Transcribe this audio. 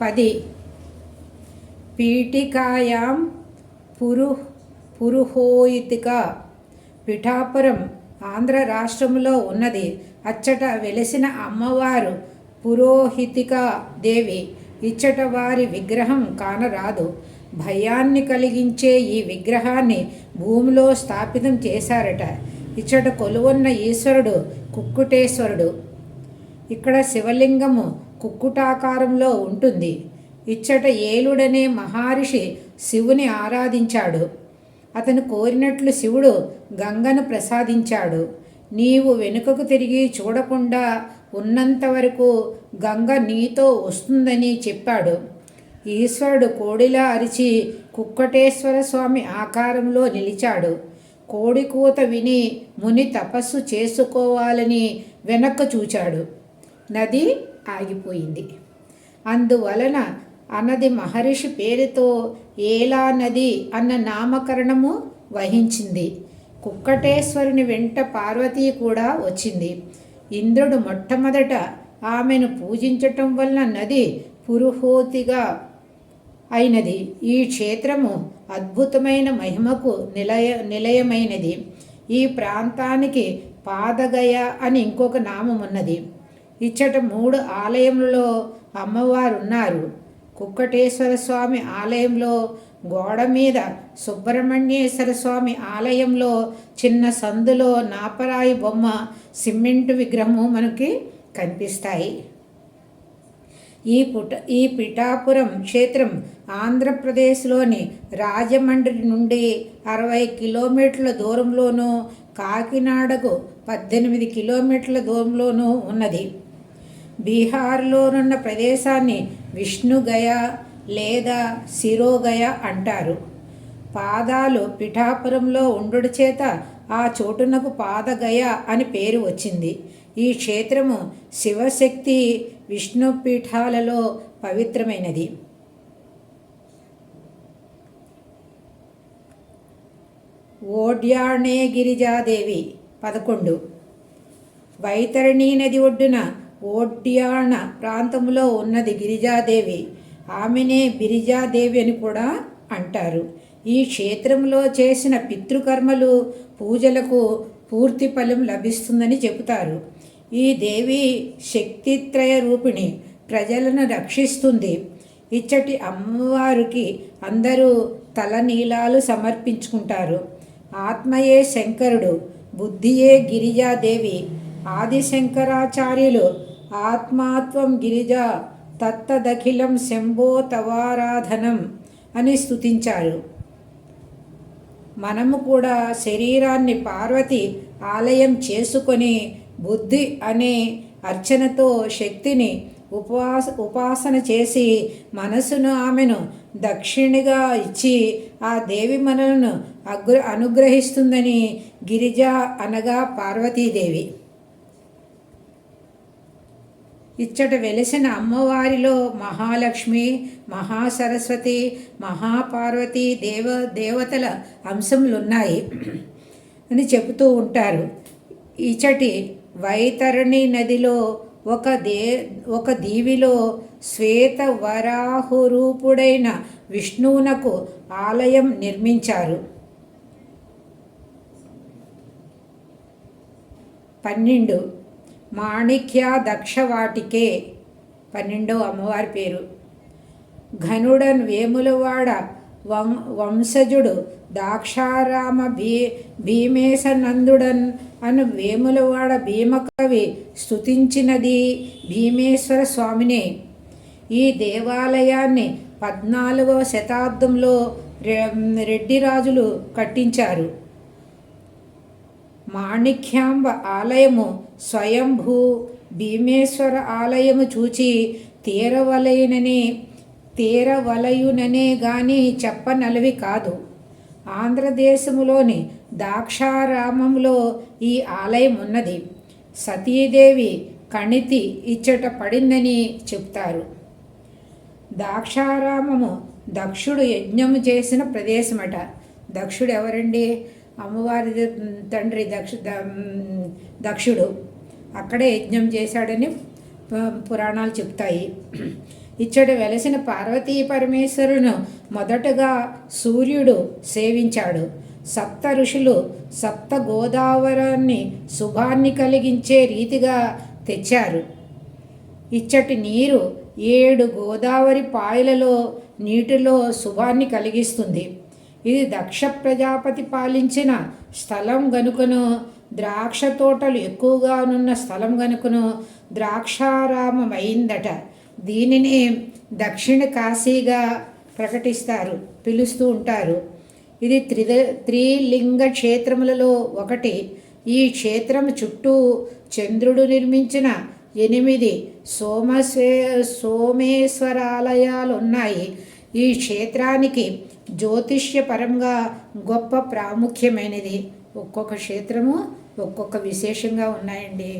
పది. పీఠికాయాం పురు పురుహోయితిక పిఠాపురం ఆంధ్ర రాష్ట్రంలో ఉన్నది. అచ్చట వెలిసిన అమ్మవారు పురోహితిక దేవి. ఇచ్చట వారి విగ్రహం కానరాదు. భయాన్ని కలిగించే ఈ విగ్రహాన్ని భూమిలో స్థాపితం చేశారట. ఇచ్చట కొలువున్న ఈశ్వరుడు కుక్కుటేశ్వరుడు. ఇక్కడ శివలింగము కుక్కుటాకారంలో ఉంటుంది. ఇచ్చట ఏలుడనే మహర్షి శివుని ఆరాధించాడు. అతను కోరినట్లు శివుడు గంగను ప్రసాదించాడు. నీవు వెనుకకు తిరిగి చూడకుండా ఉన్నంత వరకు గంగ నీతో వస్తుందని చెప్పాడు. ఈశ్వరుడు కోడిలా అరిచి కుక్కటేశ్వర స్వామి ఆకారంలో నిలిచాడు. కోడి కూత విని ముని తపస్సు చేసుకోవాలని వెనక్కు చూచాడు. నది ఆగిపోయింది. అందువలన అన్నది మహర్షి పేరుతో ఏలా నది అన్న నామకరణము వహించింది. కుక్కటేశ్వరుని వెంట పార్వతీ కూడా వచ్చింది. ఇంద్రుడు మొట్టమొదట ఆమెను పూజించటం వలన నది పురుహోతిగా అయినది. ఈ క్షేత్రము అద్భుతమైన మహిమకు నిలయ నిలయమైనది. ఈ ప్రాంతానికి పాదగయ అని ఇంకొక నామం ఉన్నది ఇచ్చట మూడు ఆలయంలో అమ్మవారు ఉన్నారు కుక్కటేశ్వర స్వామి ఆలయంలో గోడ మీద సుబ్రహ్మణ్యేశ్వర స్వామి ఆలయంలో చిన్న సందులో నాపరాయి బొమ్మ సిమెంటు విగ్రహము మనకి కనిపిస్తాయి. ఈ పుట ఈ పిఠాపురం క్షేత్రం ఆంధ్రప్రదేశ్లోని రాజమండ్రి నుండి అరవై కిలోమీటర్ల దూరంలోనూ కాకినాడకు పద్దెనిమిది కిలోమీటర్ల దూరంలోనూ ఉన్నది. బీహార్లోనున్న ప్రదేశాన్ని విష్ణుగయ లేదా శిరోగయ అంటారు. పాదాలు పిఠాపురంలో ఉండుడు చేత ఆ చోటునకు పాదగయ అని పేరు వచ్చింది. ఈ క్షేత్రము శివశక్తి విష్ణు పీఠాలలో పవిత్రమైనది. ఓడ్యాణే గిరిజాదేవి పదకొండు. వైతరణీ నది ఒడ్డున ఓడ్యాణ ప్రాంతంలో ఉన్నది గిరిజాదేవి. ఆమెనే బిరిజాదేవి అని కూడా అంటారు. ఈ క్షేత్రంలో చేసిన పితృకర్మలు పూజలకు పూర్తి ఫలం లభిస్తుందని చెబుతారు. ఈ దేవి శక్తిత్రయ రూపిణి ప్రజలను రక్షిస్తుంది. ఇచ్చటి అమ్మవారికి అందరూ తలనీలాలు సమర్పించుకుంటారు. ఆత్మయే శంకరుడు బుద్ధియే గిరిజాదేవి. ఆదిశంకరాచార్యులు ఆత్మాత్వం గిరిజ తత్తదఖిలం శంభో తవారాధనం అని స్తుతించారు. మనము కూడా శరీరాన్ని పార్వతి ఆలయం చేసుకొని బుద్ధి అనే అర్చనతో శక్తిని ఉపవాస ఉపాసన చేసి మనసును ఆమెను దక్షిణిగా ఇచ్చి ఆ దేవి మనలను అగ్ర అనుగ్రహిస్తుందని గిరిజ అనగా పార్వతీదేవి. ఇచ్చట వెలిసిన అమ్మవారిలో మహాలక్ష్మి మహాసరస్వతి మహాపార్వతి దేవ దేవతల అంశములున్నాయి అని చెబుతూ ఉంటారు. ఇచ్చటి వైతరణి నదిలో ఒక దే ఒక దీవిలో శ్వేత వరాహురూపుడైన విష్ణువునకు ఆలయం నిర్మించారు. పన్నెండు మాణిక్య దక్షవాటికే పన్నెండో అమ్మవారి పేరు. ఘనుడన్ వేములవాడ వం వంశజుడు దాక్షారామ భీ భీమేశనందుడన్ అను వేములవాడ భీమకవి స్థుతించినది భీమేశ్వర స్వామినే. ఈ దేవాలయాన్ని పద్నాలుగవ శతాబ్దంలో రె- రెడ్డి రాజులు కట్టించారు. మాణిక్యాంబ ఆలయము స్వయంభూ భీమేశ్వర ఆలయము చూచి తీరవలయుననే తీరవలయుననే గాని చెప్పనలవి కాదు. ఆంధ్రదేశములోని దాక్షారామంలో ఈ ఆలయం ఉన్నది సతీదేవి కణితి ఇచ్చట పడిందని చెప్తారు. దాక్షారామము దక్షుడు యజ్ఞము చేసిన ప్రదేశమట. దక్షుడు ఎవరండి అమ్మవారి తండ్రి దక్ష ద- దక్షుడు అక్కడే యజ్ఞం చేశాడని పురాణాలు చెప్తాయి. ఇచ్చట వెలసిన పార్వతీ పరమేశ్వరును మొదటగా సూర్యుడు సేవించాడు. సప్త ఋషులు సప్త గోదావరాన్ని శుభాన్ని కలిగించే రీతిగా తెచ్చారు. ఇచ్చటి నీరు ఏడు గోదావరి పాయలలో నీటిలో శుభాన్ని కలిగిస్తుంది. ఇది దక్ష ప్రజాపతి పాలించిన స్థలం గనుకను ద్రాక్ష తోటలు ఎక్కువగా ఉన్న స్థలం గనుకను ద్రాక్షారామమైందట. దీనిని దక్షిణ కాశీగా ప్రకటిస్తారు పిలుస్తూ ఉంటారు. ఇది త్రిద త్రిలింగ క్షేత్రములలో ఒకటి. ఈ క్షేత్రం చుట్టూ చంద్రుడు నిర్మించిన ఎనిమిది సోమసే సోమేశ్వరాలయాలు ఉన్నాయి ఈ క్షేత్రానికి జ్యోతిష్యపరంగా గొప్ప ప్రాముఖ్యమైనది. ఒక్కొక్క క్షేత్రము ఒక్కొక్క విశేషంగా ఉన్నాయండి.